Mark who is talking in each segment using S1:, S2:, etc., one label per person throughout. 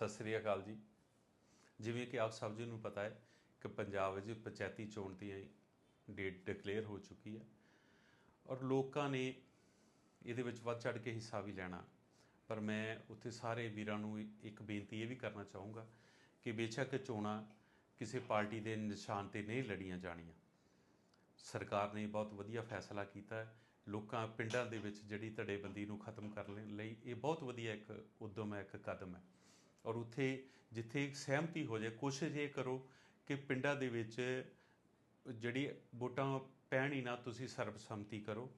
S1: ਸਤਿ ਸ੍ਰੀ ਅਕਾਲ ਜੀ। ਜਿਵੇਂ ਕਿ ਆਪ ਸਭ ਜੀ ਨੂੰ ਪਤਾ ਹੈ ਕਿ ਪੰਜਾਬ ਵਿੱਚ ਪੰਚਾਇਤੀ ਚੋਣ ਦੀ ਡੇਟ ਡਿਕਲੇਅਰ ਹੋ ਚੁੱਕੀ ਹੈ ਔਰ ਲੋਕਾਂ ਨੇ ਇਹਦੇ ਵਿੱਚ ਵੱਧ ਚੜ ਕੇ ਹਿੱਸਾ ਵੀ ਲੈਣਾ। ਪਰ ਮੈਂ ਉੱਥੇ ਸਾਰੇ ਵੀਰਾਂ ਨੂੰ ਇੱਕ ਬੇਨਤੀ ਇਹ ਵੀ ਕਰਨਾ ਚਾਹੂੰਗਾ ਕਿ ਬੇਸ਼ੱਕ ਚੋਣਾਂ ਕਿਸੇ ਪਾਰਟੀ ਦੇ ਨਿਸ਼ਾਨ ਤੇ ਨਹੀਂ ਲੜੀਆਂ ਜਾਣੀਆਂ। ਸਰਕਾਰ ਨੇ ਬਹੁਤ ਵਧੀਆ ਫੈਸਲਾ ਕੀਤਾ ਲੋਕਾਂ ਪਿੰਡਾਂ ਦੇ ਵਿੱਚ ਜਿਹੜੀ ਧੜੇਬੰਦੀ ਨੂੰ ਖਤਮ ਕਰਨ ਲਈ ਇਹ ਬਹੁਤ ਵਧੀਆ ਇੱਕ ਉਦਮ ਹੈ, ਇੱਕ ਕਦਮ ਹੈ। ਔਰ ਉੱਥੇ ਜਿੱਥੇ ਇੱਕ ਸਹਿਮਤੀ ਹੋ ਜਾਏ, ਕੋਸ਼ਿਸ਼ ਇਹ ਕਰੋ ਕਿ ਪਿੰਡਾਂ ਦੇ ਵਿੱਚ ਜਿਹੜੀ ਵੋਟਾਂ ਪੈਣ ਹੀ ਨਾ, ਤੁਸੀਂ ਸਰਬਸੰਮਤੀ ਕਰੋ।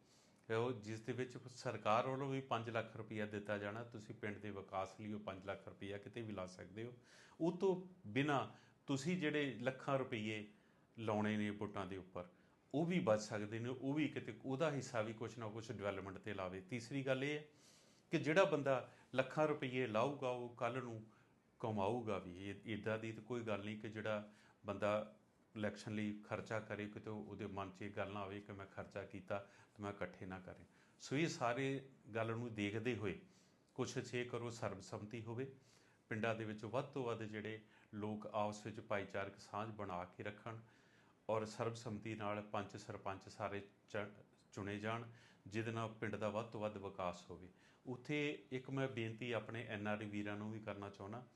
S1: ਉਹ ਜਿਸ ਦੇ ਵਿੱਚ ਸਰਕਾਰ ਵੱਲੋਂ ਵੀ 5 ਲੱਖ ਰੁਪਇਆ ਦਿੱਤਾ ਜਾਣਾ, ਤੁਸੀਂ ਪਿੰਡ ਦੇ ਵਿਕਾਸ ਲਈ ਉਹ 5 ਲੱਖ ਰੁਪਇਆ ਕਿਤੇ ਵੀ ਲਾ ਸਕਦੇ ਹੋ। ਉਹ ਤੋਂ ਬਿਨਾ ਤੁਸੀਂ ਜਿਹੜੇ ਲੱਖਾਂ ਰੁਪਏ ਲਾਉਣੇ ਨੇ ਵੋਟਾਂ ਦੇ ਉੱਪਰ, ਉਹ ਵੀ ਬਚ ਸਕਦੇ ਨੇ, ਉਹ ਵੀ ਕਿਤੇ ਉਹਦਾ ਹਿੱਸਾ ਵੀ ਕੁਝ ਨਾ ਕੁਝ ਡਿਵੈਲਪਮੈਂਟ ਤੇ ਲਾਵੇ। ਤੀਸਰੀ ਗੱਲ ਇਹ ਹੈ ਕਿ ਜਿਹੜਾ ਬੰਦਾ ਲੱਖਾਂ ਰੁਪਏ ਲਾਊਗਾ, ਉਹ ਕੱਲ ਨੂੰ ਕਮਾਊਗਾ ਵੀ। ਇਹ ਇਦਾਂ ਦੀ ਤਾਂ ਕੋਈ ਗੱਲ ਨਹੀਂ ਕਿ ਜਿਹੜਾ ਬੰਦਾ ਇਲੈਕਸ਼ਨ ਲਈ ਖਰਚਾ ਕਰੇ, ਕਿਤੇ ਉਹਦੇ ਮਨ 'ਚ ਇਹ ਗੱਲ ਨਾ ਆਵੇ ਕਿ ਮੈਂ ਖਰਚਾ ਕੀਤਾ ਤੇ ਮੈਂ ਇਕੱਠੇ ਨਾ ਕਰੇ। ਸੋ ਇਹ ਸਾਰੇ ਗੱਲ ਨੂੰ ਦੇਖਦੇ ਹੋਏ ਕੋਸ਼ਿਸ਼ ਇਹ ਕਰੋ ਸਰਬਸੰਮਤੀ ਹੋਵੇ। ਪਿੰਡਾਂ ਦੇ ਵਿੱਚ ਵੱਧ ਤੋਂ ਵੱਧ ਜਿਹੜੇ ਲੋਕ ਆਪਸ ਵਿੱਚ ਭਾਈਚਾਰਕ ਸਾਂਝ ਬਣਾ ਕੇ ਰੱਖਣ ਔਰ ਸਰਬਸੰਮਤੀ ਨਾਲ ਪੰਚ ਸਰਪੰਚ ਸਾਰੇ ਚੁਣੇ ਜਾਣ। ਜਿਹਦੇ ਨਾਲ ਪਿੰਡ ਦਾ ਵੱਧ ਤੋਂ ਵੱਧ ਵਿਕਾਸ ਹੋਵੇ। ਉੱਥੇ ਇੱਕ ਮੈਂ ਬੇਨਤੀ ਆਪਣੇ ਐਨਆਰਆਈ ਵੀਰਾਂ ਨੂੰ ਵੀ ਕਰਨਾ ਚਾਹੁੰਦਾ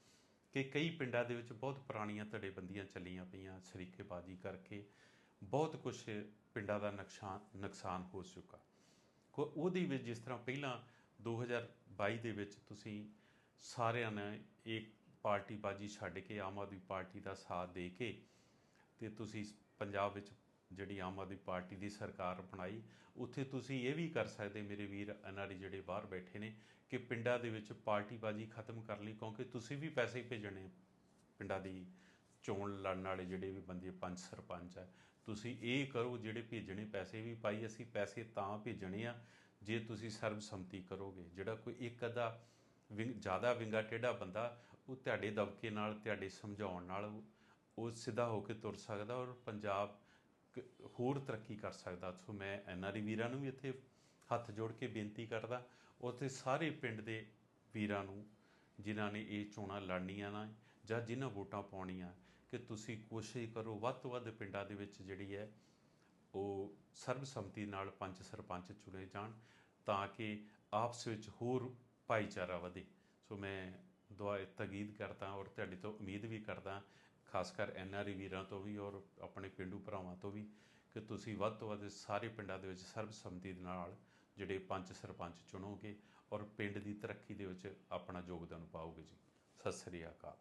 S1: ਕਿ ਕਈ ਪਿੰਡਾਂ ਦੇ ਵਿੱਚ ਬਹੁਤ ਪੁਰਾਣੀਆਂ ਧੜੇਬੰਦੀਆਂ ਚੱਲੀਆਂ ਪਈਆਂ, ਸਰੀਕੇਬਾਜ਼ੀ ਕਰਕੇ ਬਹੁਤ ਕੁਝ ਪਿੰਡਾਂ ਦਾ ਨੁਕਸਾਨ ਨੁਕਸਾਨ ਹੋ ਚੁੱਕਾ। ਕੋ, ਉਹਦੇ ਵਿੱਚ ਜਿਸ ਤਰ੍ਹਾਂ ਪਹਿਲਾਂ 2022 ਦੇ ਵਿੱਚ ਤੁਸੀਂ ਸਾਰਿਆਂ ਨੇ ਇੱਕ ਪਾਰਟੀ ਬਾਜੀ ਛੱਡ ਕੇ ਆਮ ਆਦਮੀ ਪਾਰਟੀ ਦਾ ਸਾਥ ਦੇ ਕੇ ਤੇ ਤੁਸੀਂ ਪੰਜਾਬ ਵਿੱਚ ਜਿਹੜੀ ਆਮ ਆਦਮੀ ਪਾਰਟੀ ਦੀ ਸਰਕਾਰ ਬਣਾਈ ਉੱਥੇ ਤੁਸੀਂ ਇਹ ਵੀ ਕਰ ਸਕਦੇ ਮੇਰੇ ਵੀਰ ਐਨਆਰਈ ਜਿਹੜੇ ਬਾਹਰ ਬੈਠੇ ਨੇ ਕਿ ਪਿੰਡਾਂ ਦੇ ਵਿੱਚ ਪਾਰਟੀ ਬਾਜੀ ਖਤਮ ਕਰ ਲਈ, ਕਿਉਂਕਿ ਤੁਸੀਂ ਵੀ ਪੈਸੇ ਭੇਜਣੇ ਪਿੰਡਾਂ ਦੀ ਚੋਣ ਲੜਨ ਵਾਲੇ ਜਿਹੜੇ ਵੀ ਬੰਦੇ ਪੰਚ ਸਰਪੰਚ ਹੈ ਤੁਸੀਂ ਇਹ ਕਰੋ, ਜਿਹੜੇ ਭੇਜਣੇ ਪੈਸੇ ਵੀ ਪਾਈ ਅਸੀਂ ਪੈਸੇ ਤਾਂ ਭੇਜਣੇ ਆ ਜੇ ਤੁਸੀਂ ਸਰਬਸੰਮਤੀ ਕਰੋਗੇ। ਜਿਹੜਾ ਕੋਈ ਇੱਕ ਅੱਧਾ ਵਿੰਗ, ਜ਼ਿਆਦਾ ਵਿੰਗਾ ਟੇਢਾ ਬੰਦਾ, ਉਹ ਤੁਹਾਡੇ ਦਬਕੇ ਨਾਲ, ਤੁਹਾਡੇ ਸਮਝਾਉਣ ਨਾਲ ਉਹ- ਸਿੱਧਾ ਹੋ ਕੇ ਤੁਰ ਸਕਦਾ ਔਰ ਪੰਜਾਬ ਹੋਰ ਤਰੱਕੀ ਕਰ ਸਕਦਾ। ਸੋ ਮੈਂ ਐਨਆਰਈ ਵੀਰਾਂ ਨੂੰ ਵੀ ਇੱਥੇ ਹੱਥ ਜੋੜ ਕੇ ਬੇਨਤੀ ਕਰਦਾ, ਉੱਥੇ ਸਾਰੇ ਪਿੰਡ ਦੇ ਵੀਰਾਂ ਨੂੰ, ਜਿਨ੍ਹਾਂ ਨੇ ਇਹ ਚੋਣਾਂ ਲੜਨੀਆਂ ਨਾ ਜਾਂ ਜਿਨ੍ਹਾਂ ਵੋਟਾਂ ਪਾਉਣੀਆਂ, ਕਿ ਤੁਸੀਂ ਕੋਸ਼ਿਸ਼ ਕਰੋ ਵੱਧ ਤੋਂ ਵੱਧ ਪਿੰਡਾਂ ਦੇ ਵਿੱਚ ਜਿਹੜੀ ਹੈ, ਉਹ ਸਰਬਸੰਮਤੀ ਨਾਲ ਪੰਜ ਸਰਪੰਚ ਚੁਣੇ ਜਾਣ, ਤਾਂ ਕਿ ਆਪਸ ਵਿੱਚ ਹੋਰ ਭਾਈਚਾਰਾ ਵਧੇ। ਸੋ ਮੈਂ ਦੁਆ ਤਗੀਦ ਕਰਦਾ ਔਰ ਤੁਹਾਡੇ ਤੋਂ ਉਮੀਦ ਵੀ ਕਰਦਾ ਖਾਸ ਕਰ ਐਨਆਰਈ ਵੀਰਾਂ ਤੋਂ ਵੀ ਔਰ ਆਪਣੇ ਪਿੰਡੂ ਭਰਾਵਾਂ ਤੋਂ ਵੀ ਕਿ ਤੁਸੀਂ ਵੱਧ ਤੋਂ ਵੱਧ ਸਾਰੇ ਪਿੰਡਾਂ ਦੇ ਵਿੱਚ ਸਰਬਸੰਮਤੀ ਦੇ ਨਾਲ ਜਿਹੜੇ ਪੰਚ ਸਰਪੰਚ ਚੁਣੋਗੇ ਔਰ ਪਿੰਡ ਦੀ ਤਰੱਕੀ ਦੇ ਵਿੱਚ ਆਪਣਾ ਯੋਗਦਾਨ ਪਾਓਗੇ ਜੀ। ਸਤਿ ਸ੍ਰੀ ਅਕਾਲ।